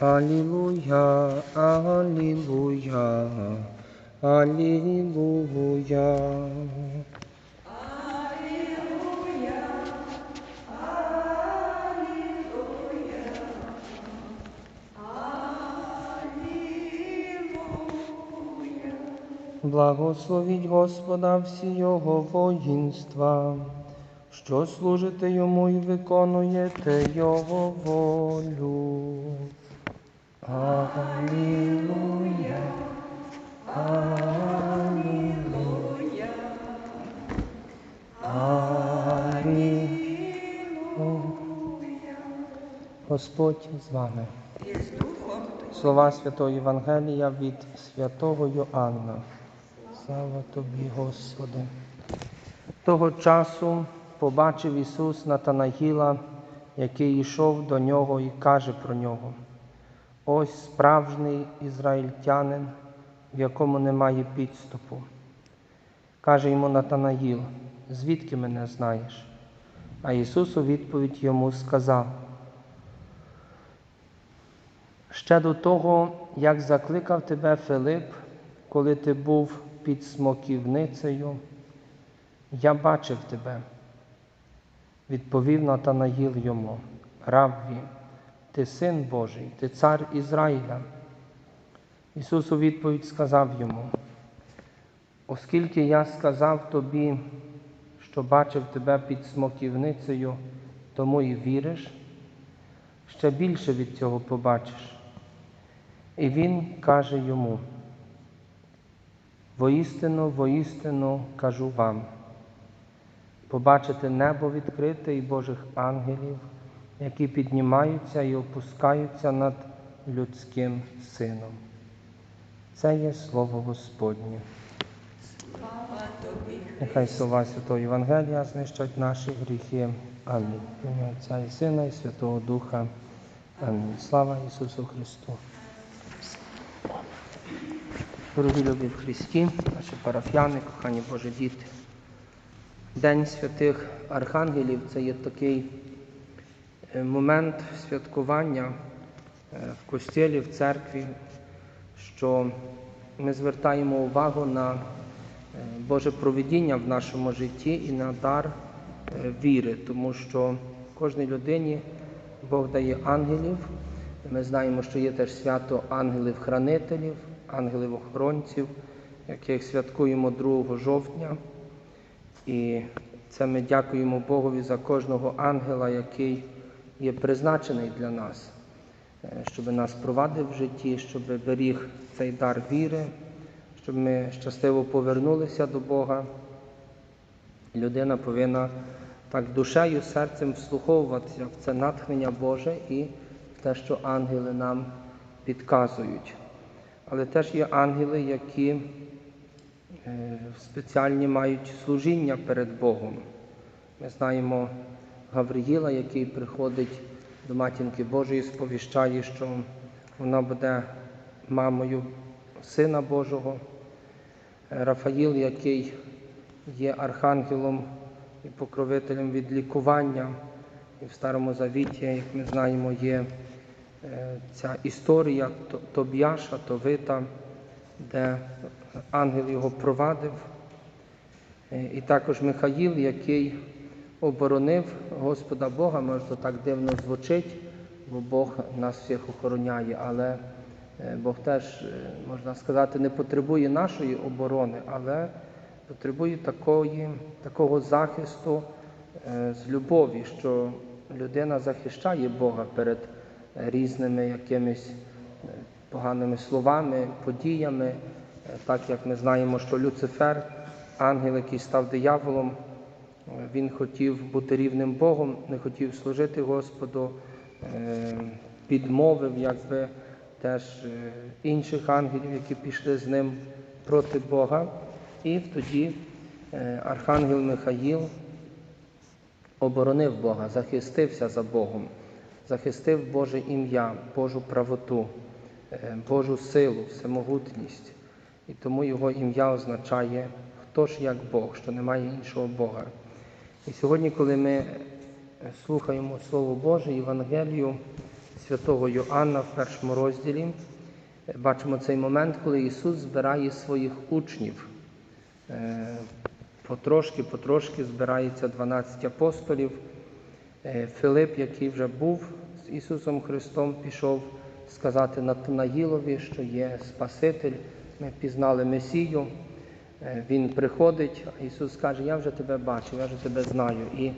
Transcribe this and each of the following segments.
Алілуя, Алілуя, Алілуя. Благословіть Господа всі Його воїнства, що служите йому і виконуєте Його волю. Алілуя, Алілуя, Алілуя. Господь з вами. Слова Святого Євангелія від святого Йоанна. Слава тобі, Господи. Того часу побачив Ісус Натанаїла, який йшов до нього і каже про нього. Ось справжній ізраїльтянин, в якому немає підступу. Каже йому Натанаїл, звідки мене знаєш? А Ісус у відповідь йому сказав, ще до того, як закликав тебе Филип, коли ти був під смоківницею, я бачив тебе. Відповів Натанаїл йому, Равві, ти син Божий, ти цар Ізраїля. Ісус у відповідь сказав йому, оскільки я сказав тобі, що бачив тебе під смоківницею, тому і віриш, ще більше від цього побачиш. І він каже йому, воістину, воістину кажу вам, побачите небо відкрите і Божих ангелів, які піднімаються і опускаються над людським сином. Це є слово Господнє. Нехай слова Святого Євангелія знищать наші гріхи. Амінь. Ім'я Отця і Сина, і Святого Духа. Амінь. Слава Ісусу Христу. Дорогі любі в Христі, наші парафіяни, кохані Божі діти. День святих архангелів це є такий момент святкування е, в костілі, в церкві, що ми звертаємо увагу на е, Боже провидіння в нашому житті і на дар віри, тому що кожній людині Бог дає ангелів. Ми знаємо, що є теж свято ангелів-хранителів, ангелів-охоронців, яких святкуємо 2 жовтня. І це ми дякуємо Богові за кожного ангела, який є призначений для нас, щоб нас провадив в житті, щоб беріг цей дар віри, щоб ми щасливо повернулися до Бога. Людина повинна так душею, серцем вслуховуватися в це натхнення Боже і те, що ангели нам підказують. Але теж є ангели, які спеціальні мають служіння перед Богом. Ми знаємо Гавриїла, який приходить до матінки Божої, сповіщає, що вона буде мамою Сина Божого. Рафаїл, який є архангелом і покровителем від лікування. І в Старому Завіті, як ми знаємо, є ця історія Тоб'яша, Товита, де ангел його провадив. І також Михаїл, який оборонив Господа Бога, може то так дивно звучить, бо Бог нас всіх охороняє, але Бог теж, можна сказати, не потребує нашої оборони, але потребує такої, такого захисту з любові, що людина захищає Бога перед різними якимись поганими словами, подіями, так як ми знаємо, що Люцифер, ангел, який став дияволом, він хотів бути рівним Богом, не хотів служити Господу, підмовив якби теж інших ангелів, які пішли з ним проти Бога. І тоді Архангел Михаїл оборонив Бога, захистився за Богом, захистив Боже ім'я, Божу правоту, Божу силу, всемогутність. І тому його ім'я означає хто ж як Бог, що немає іншого Бога. І сьогодні, коли ми слухаємо Слово Боже, Євангелію, святого Йоанна в першому розділі. Бачимо цей момент, коли Ісус збирає своїх учнів. Е, Потрошки, потрошки збирається 12 апостолів. Е, Филип, який вже був з Ісусом Христом, пішов сказати Натанаїлові, що є Спаситель. Ми пізнали Месію. Е, Він приходить, Ісус каже, я вже тебе бачив, я вже тебе знаю. І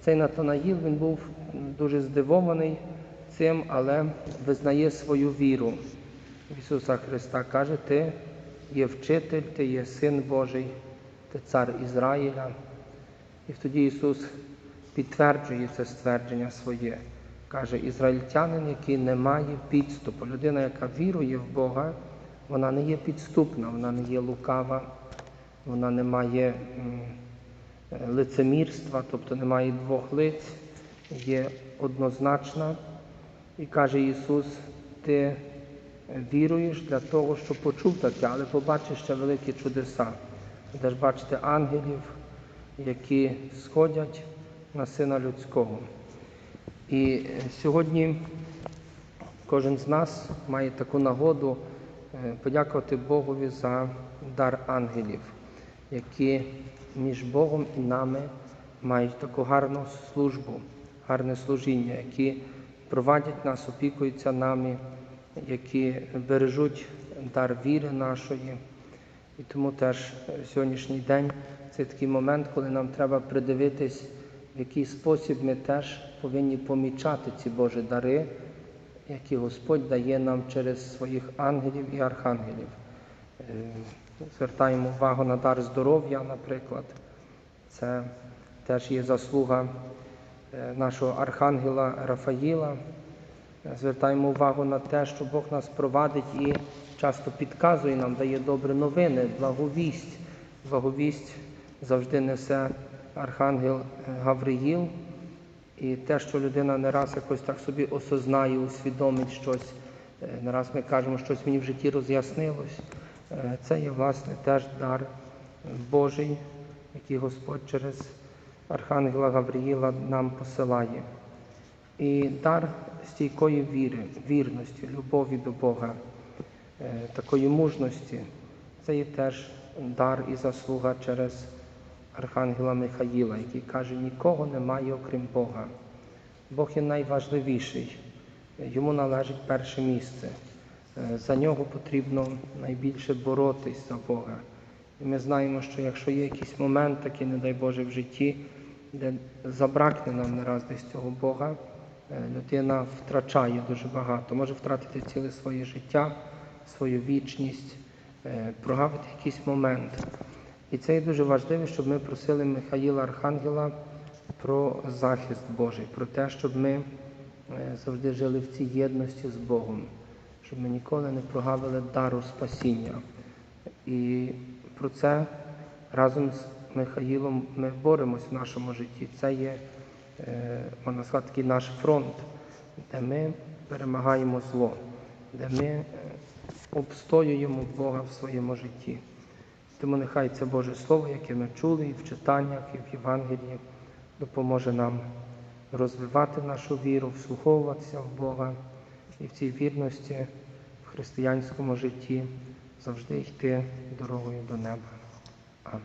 цей Натанаїл він був дуже здивований цим, але визнає свою віру Ісуса Христа. Каже, ти є вчитель, ти є син Божий, ти цар Ізраїля. І тоді Ісус підтверджує це ствердження своє. Каже, ізраїльтянин, який не має підступу. Людина, яка вірує в Бога, вона не є підступна, вона не є лукава, вона не має лицемірства, тобто не має двох лиць, є однозначна. І каже Ісус, ти віруєш для того, щоб почув таке, але побачиш ще великі чудеса. Де ж бачите ангелів, які сходять на Сина Людського. І е, сьогодні кожен з нас має таку нагоду е, подякувати Богові за дар ангелів, які між Богом і нами мають таку гарну службу, гарне служіння, які провадять нас, опікуються нами, які бережуть дар віри нашої. І тому теж е, сьогоднішній день це такий момент, коли нам треба придивитись, в який спосіб ми теж повинні помічати ці Божі дари, які Господь дає нам через своїх ангелів і архангелів. Звертаємо увагу на дар здоров'я, наприклад. Це теж є заслуга е, нашого архангела Рафаїла. Звертаємо увагу на те, що Бог нас провадить і часто підказує нам, дає добрі новини, благовість. Благовість завжди несе архангел е, Гавриїл. І те, що людина не раз якось так собі осознає, усвідомить щось, е, не раз ми кажемо, щось мені в житті роз'яснилось. Е, Це є, власне, теж дар Божий, який Господь через Архангела Гавриїла нам посилає. І дар стійкої віри, вірності, любові до Бога, е, такої мужності, це є теж дар і заслуга через Архангела Михаїла, який каже, нікого немає, окрім Бога. Бог є найважливіший, йому належить перше місце. Е, За нього потрібно найбільше боротись за Бога. І ми знаємо, що якщо є якийсь момент, такий, не дай Боже, в житті, де забракне нам не раз десь цього Бога, е, людина втрачає дуже багато, може втратити ціле своє життя, свою вічність, е, прогавити якийсь момент. І це є дуже важливо, щоб ми просили Михаїла Архангела про захист Божий, про те, щоб ми завжди жили в цій єдності з Богом, щоб ми ніколи не прогавили дару спасіння. І про це разом з Михаїлом ми боремось в нашому житті. Це є, е, можна сказати, такий наш фронт, де ми перемагаємо зло, де ми е, обстоюємо Бога в своєму житті. Тому нехай це Боже Слово, яке ми чули і в читаннях, і в Євангелії, допоможе нам розвивати нашу віру, вслуховуватися в Бога і в цій вірності християнському житті завжди йти дорогою до неба. Амінь.